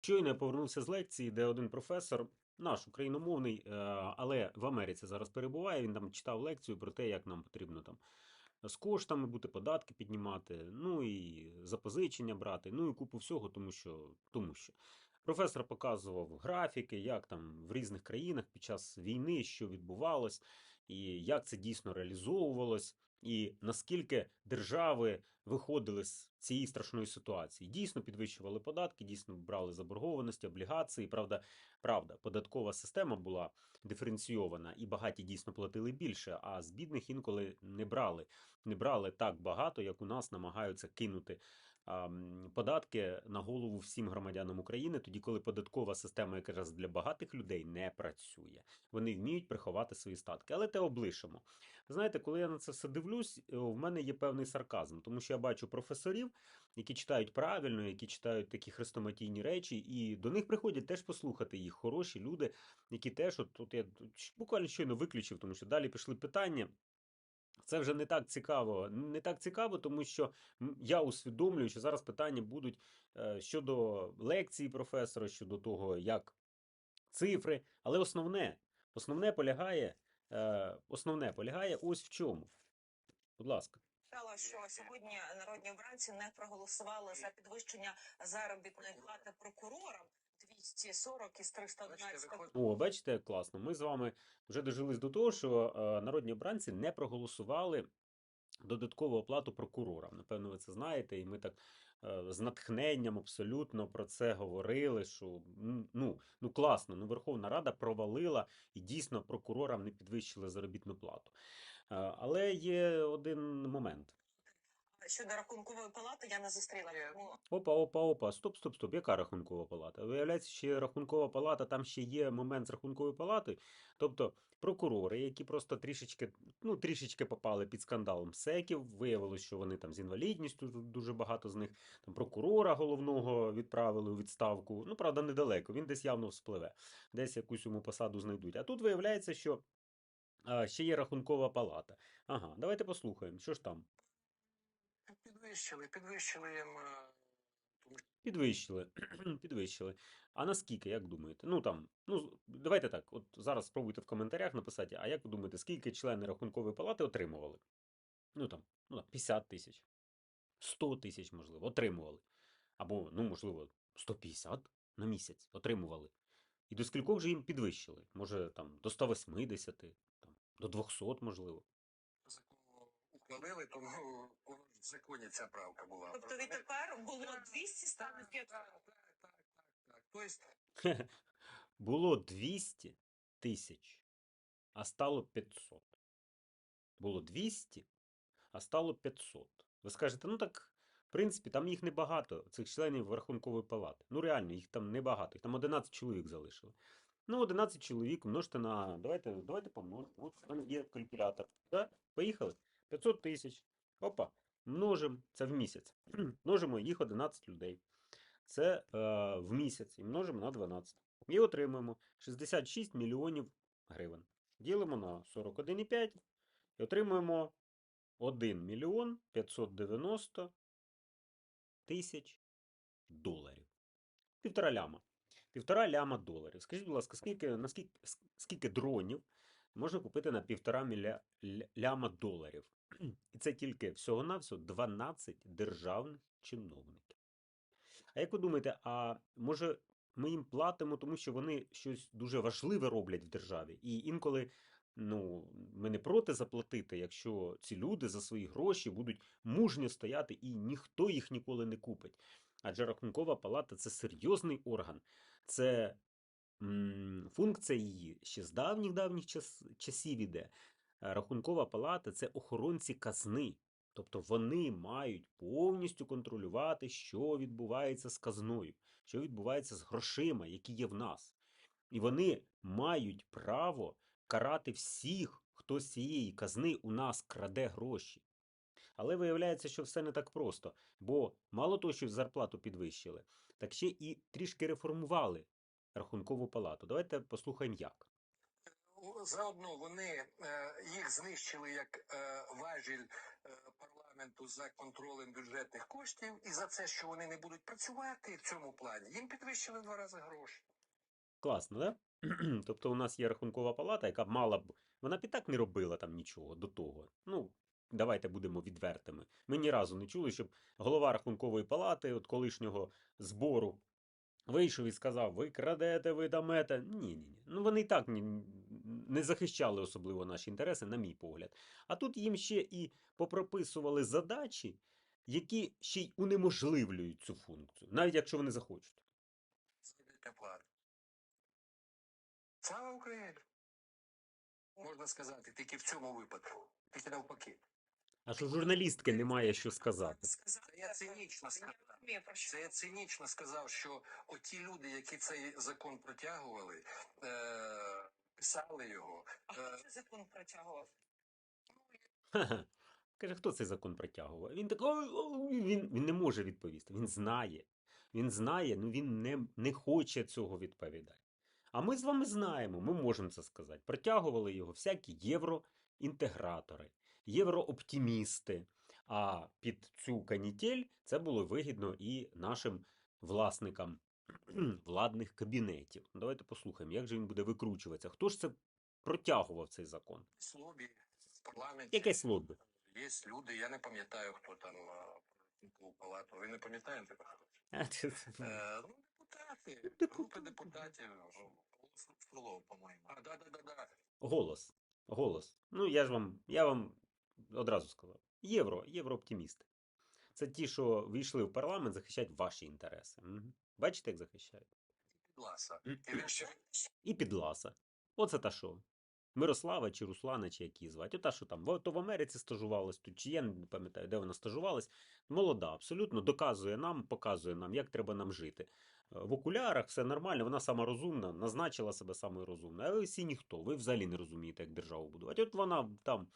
Щойно я повернувся з лекції, де один професор, наш україномовний, е, але в Америці зараз перебуває. Він там читав лекцію про те, як нам потрібно там з коштами бути, податки піднімати, ну і запозичення брати, ну і купу всього, тому що, тому що. Професор показував графіки, як там в різних країнах під час війни, що відбувалось, і як це дійсно реалізовувалось, і наскільки держави виходили з цієї страшної ситуації. Дійсно підвищували податки, дійсно брали заборгованості, облігації. Правда, правда, податкова система була диференційована, і багаті дійсно платили більше, а з бідних інколи не брали. Не брали так багато, як у нас намагаються кинути податки на голову всім громадянам України, тоді коли податкова система якраз для багатих людей не працює. Вони вміють приховати свої статки, але те облишимо. Знаєте, коли я на це все дивлюсь, е, в мене є певний сарказм, тому що я бачу професорів, які читають правильно, які читають такі хрестоматійні речі, і до них приходять теж послухати їх хороші люди, які теж, от, от я буквально щойно виключив, тому що далі пішли питання. Це вже не так цікаво. Не так цікаво, тому що я усвідомлюю, що зараз питання будуть е, щодо лекції професора, щодо того, як цифри. Але основне, основне полягає, е, основне полягає ось в чому. Будь ласка. Сказала, що сьогодні народні обранці не проголосували за підвищення заробітної плати прокурорам 240 із 311. О, бачите, класно. Ми з вами вже дожились до того, що е, народні обранці не проголосували додаткову оплату прокурорам. Напевно, ви це знаєте, і ми так е, з натхненням абсолютно про це говорили. Що ну, ну класно, ну Верховна Рада провалила і дійсно прокурорам не підвищили заробітну плату. Е, але є один момент. Щодо рахункової палати я не зустріла. Тому Опа, опа, опа, стоп, стоп, стоп. Яка рахункова палата? Виявляється, ще рахункова палата, там ще є момент з рахунковою палатою. Тобто прокурори, які просто трішечки, ну, трішечки попали під скандал МСЕКів, виявилось, що вони там з інвалідністю, дуже багато з них. Там прокурора головного відправили у відставку. Ну, правда, недалеко. Він десь явно вспливе, десь якусь йому посаду знайдуть. А тут виявляється, що ще є рахункова палата. Ага, давайте послухаємо, що ж там. Підвищили, підвищили їм. е, Підвищили, підвищили. А наскільки, як думаєте? Ну там, ну давайте так. От зараз спробуйте в коментарях написати, а як ви думаєте, скільки члени рахункової палати отримували? Ну там, ну там 50 тисяч, 100 тисяч, можливо, отримували. Або, ну, можливо, 150 на місяць отримували. І до скількох же їм підвищили? Може, там до 180, там, до 200, можливо. Ухвалили, тому в законі ця правка була. тобто відтепер було 200, стане Так, 500. так, так, так, так. Тобто Було 200 тисяч, а стало 500. Було 200, а стало 500. Ви скажете, ну так, в принципі, там їх небагато, цих членів Рахункової палати. Ну, реально, їх там небагато, їх там 11 чоловік залишили. Ну, 11 чоловік множте на. Давайте, давайте помножимо. От є калькулятор. Да? Поїхали. 500 тисяч. Опа. Множимо це в місяць. Множимо їх 11 людей. Це е, в місяць і множимо на 12. І отримуємо 66 мільйонів гривень. Ділимо на 41,5 і отримуємо 1 мільйон 590 тисяч доларів. Півтора ляма. Півтора ляма доларів. Скажіть, будь ласка, скільки, наскільки, скільки дронів можна купити на півтора міля, ля- ляма доларів? І це тільки всього-навсього 12 державних чиновників. А як ви думаєте, а може ми їм платимо, тому що вони щось дуже важливе роблять в державі? І інколи ну, ми не проти заплатити, якщо ці люди за свої гроші будуть мужньо стояти і ніхто їх ніколи не купить. Адже рахункова палата це серйозний орган, це м, функція її ще з давніх давніх час, часів іде. Е, Рахункова палата це охоронці казни. Тобто вони мають повністю контролювати, що відбувається з казною, що відбувається з грошима, які є в нас. І вони мають право карати всіх, хто з цієї казни у нас краде гроші. Але виявляється, що все не так просто, бо мало того, що зарплату підвищили, так ще і трішки реформували рахункову палату. Давайте послухаємо як. Заодно вони е, їх знищили як е, важіль е, парламенту за контролем бюджетних коштів, і за це, що вони не будуть працювати в цьому плані, їм підвищили два рази гроші. Класно, да? Тобто у нас є рахункова палата, яка мала б. Вона б і так не робила там нічого до того. Ну, давайте будемо відвертими. Ми ні разу не чули, щоб голова рахункової палати, от колишнього збору, вийшов і сказав: ви крадете, ви дамете. Ні, ні, ні. Ну вони і так не захищали особливо наші інтереси, на мій погляд. А тут їм ще і попрописували задачі, які ще й унеможливлюють цю функцію, навіть якщо вони захочуть. Слава Україні! Можна сказати, тільки в цьому випадку. Тільки навпаки. А що журналістки немає що сказати. Це я цинічно сказав. Це я цинічно сказав, що оті люди, які цей закон протягували, е- писали його. А Е, хто цей закон протягував? Каже, хто цей закон протягував? Він так, «Ой, ой», він, він не може відповісти. Він знає. Він знає, ну він не, не хоче цього відповідати. А ми з вами знаємо, ми можемо це сказати. Протягували його всякі євроінтегратори, єврооптимісти. А під цю канітель це було вигідно і нашим власникам владних кабінетів. Давайте послухаємо, як же він буде викручуватися. Хто ж це протягував цей закон? Слові в парламенті Якесь лобі. є люди, я не пам'ятаю, хто там е, у палату. Ви не пам'ятаєте? Е, ну, депутати, групи депутатів. Фролов, по-моєму. А, да, да, да, да. Голос. Голос. Ну, я ж вам, я вам одразу сказав. Євро, єврооптимісти. Це ті, що війшли в парламент, захищають ваші інтереси. Мгм. Бачите, як захищають? Ласа. І підласа. Оце та що. Мирослава чи Руслана, чи які звати. Ота, що там, то в Америці стажувалась тут, чи я не пам'ятаю, де вона стажувалась. Молода, абсолютно доказує нам, показує нам, як треба нам жити. Е, В окулярах все нормально, вона сама розумна, назначила себе самою розумною. А ви всі ніхто, ви взагалі не розумієте, як державу будувати. От вона там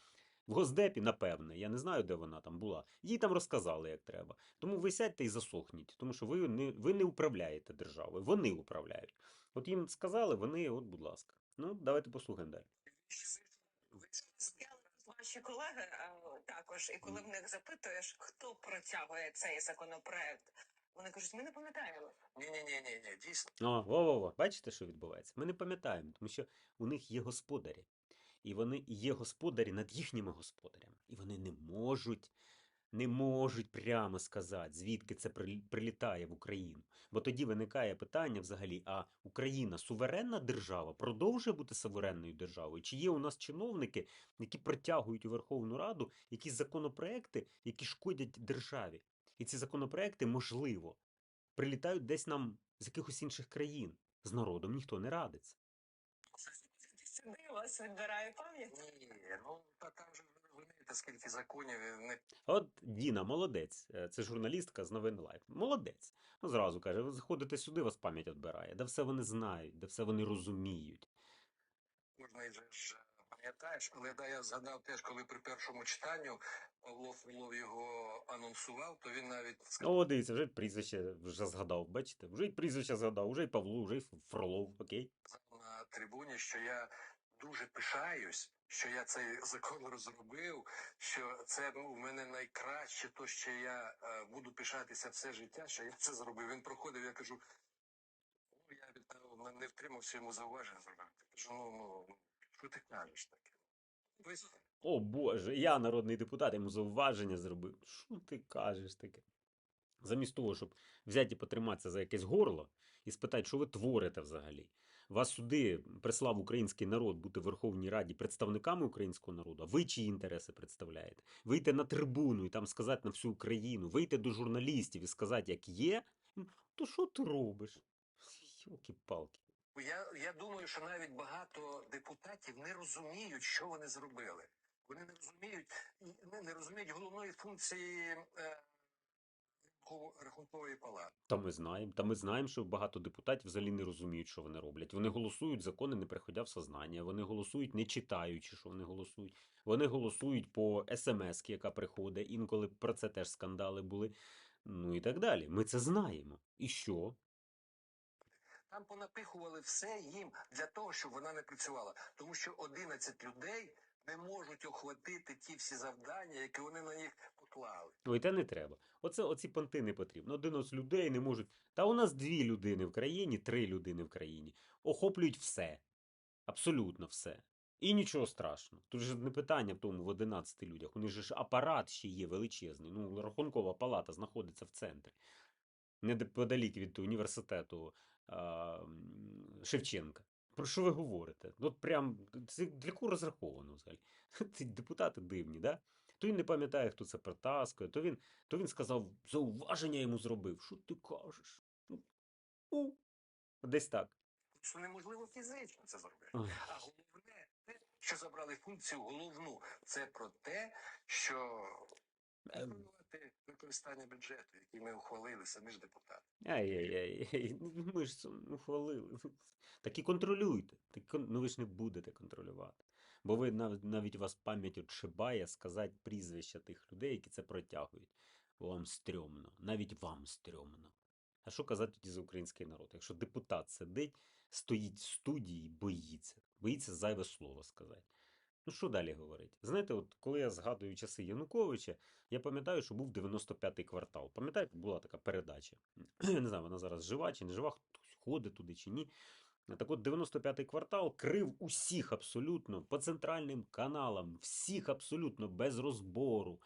в Госдепі, напевне, я не знаю, де вона там була. Їй там розказали, як треба. Тому ви сядьте і засохніть, тому що ви не, ви не управляєте державою, вони управляють. От їм сказали, вони, от, будь ласка. Ну, давайте послухаємо далі. Ваші колеги також, і коли в них запитуєш, хто протягує цей законопроект, вони кажуть, ми не пам'ятаємо. ні, ні, ні, ні, ні, дійсно. О, во-во-во, бачите, що відбувається? Ми не пам'ятаємо, тому що у них є господарі. І вони є господарі над їхніми господарями. І вони не можуть, не можуть прямо сказати, звідки це прил- прилітає в Україну. Бо тоді виникає питання взагалі: а Україна суверенна держава, продовжує бути суверенною державою? Чи є у нас чиновники, які протягують у Верховну Раду якісь законопроекти, які шкодять державі? І ці законопроекти, можливо, прилітають десь нам з якихось інших країн. З народом ніхто не радиться. Вас відбирає пам'ять. Ні, ну та там же ви розумієте, скільки законів і не От Діна, молодець, Е, це журналістка з новин Лайф. Молодець. Ну, зразу каже, ви заходите сюди, вас пам'ять відбирає. Да все вони знають, да все вони розуміють. кожний же ж пам'ятаєш, але да, я згадав теж, коли при першому читанню Павло Фролов його анонсував, то він навіть сказав О, дивіться, вже прізвище вже згадав, бачите? Вже й прізвище згадав, вже й Павло, вже й Фролов, окей. на трибуні, що я дуже пишаюсь, що я цей закон розробив, що це ну, в мене найкраще, то що я е, буду пишатися все життя, що я це зробив. Він проходив, я кажу. Ну, я від не втримався йому зауваження зробити. Кажу, ну, ну, ну, що ти кажеш таке? Ось О Боже, я народний депутат, йому зауваження зробив. Що ти кажеш таке? Замість того, щоб взяти і потриматися за якесь горло і спитати, що ви творите взагалі. Вас сюди прислав український народ бути в Верховній Раді представниками українського народу. А ви чиї інтереси представляєте? Вийти на трибуну і там сказати на всю Україну, вийти до журналістів і сказати, як є. Ну, То що ти робиш? Йолки-палки. Я, я думаю, що навіть багато депутатів не розуміють, що вони зробили. Вони не розуміють, не, не розуміють головної функції е, рахункової палати. Та ми знаємо. Та ми знаємо, що багато депутатів взагалі не розуміють, що вони роблять. Вони голосують закони, не приходя в сознання. Вони голосують, не читаючи, що вони голосують. Вони голосують по смс, яка приходить. Інколи про це теж скандали були. Ну і так далі. Ми це знаємо. І що? Там понапихували все їм для того, щоб вона не працювала. Тому що 11 людей не можуть охватити ті всі завдання, які вони на них поклали. Ой, та не треба. Оце оці понти не потрібно. Один ось людей не можуть. Та у нас дві людини в країні, три людини в країні. Охоплюють все. Абсолютно все. І нічого страшного. Тут же не питання в тому в 11 людях. У них же ж апарат ще є величезний. Ну, рахункова палата знаходиться в центрі. Неподалік від університету а, Шевченка. Про що ви говорите? От прям це для кого розраховано взагалі? Депутати дивні, да? То він не пам'ятає, хто це притаскує, то він, то він сказав, зауваження йому зробив. Що ти кажеш? Ну, десь так. Що неможливо фізично це зробити. А головне, те, що забрали функцію головну, це про те, що Ем. контролювати використання бюджету, який ми ухвалили самі ж депутати. Ай-яй-яй, ну ми ж ухвалили. Так і контролюйте. Так, ну ви ж не будете контролювати. Бо ви нав- навіть вас пам'ять отшибає сказати прізвища тих людей, які це протягують. Вам стрьомно. Навіть вам стрьомно. А що казати тоді за український народ? Якщо депутат сидить, стоїть в студії і боїться. Боїться зайве слово сказати. Ну що далі говорити? Знаєте, от коли я згадую часи Януковича, я пам'ятаю, що був 95-й квартал. Пам'ятаєте, була така передача. Не знаю, вона зараз жива чи не жива, хтось ходить туди чи ні. Так от 95-й квартал крив усіх абсолютно по центральним каналам, всіх абсолютно без розбору.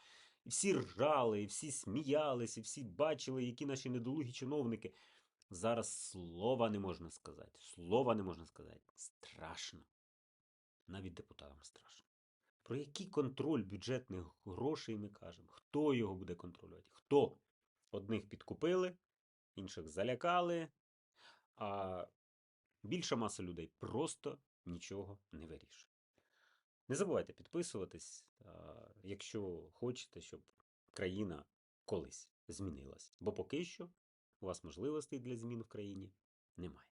І всі ржали, і всі сміялися, і всі бачили, які наші недолугі чиновники. Зараз слова не можна сказати. Слова не можна сказати. Страшно. Навіть депутатам страшно. Про який контроль бюджетних грошей ми кажемо? Хто його буде контролювати? Хто? Одних підкупили, інших залякали, а більша маса людей просто нічого не вирішує. Не забувайте підписуватись, якщо хочете, щоб країна колись змінилась. Бо поки що у вас можливостей для змін в країні немає.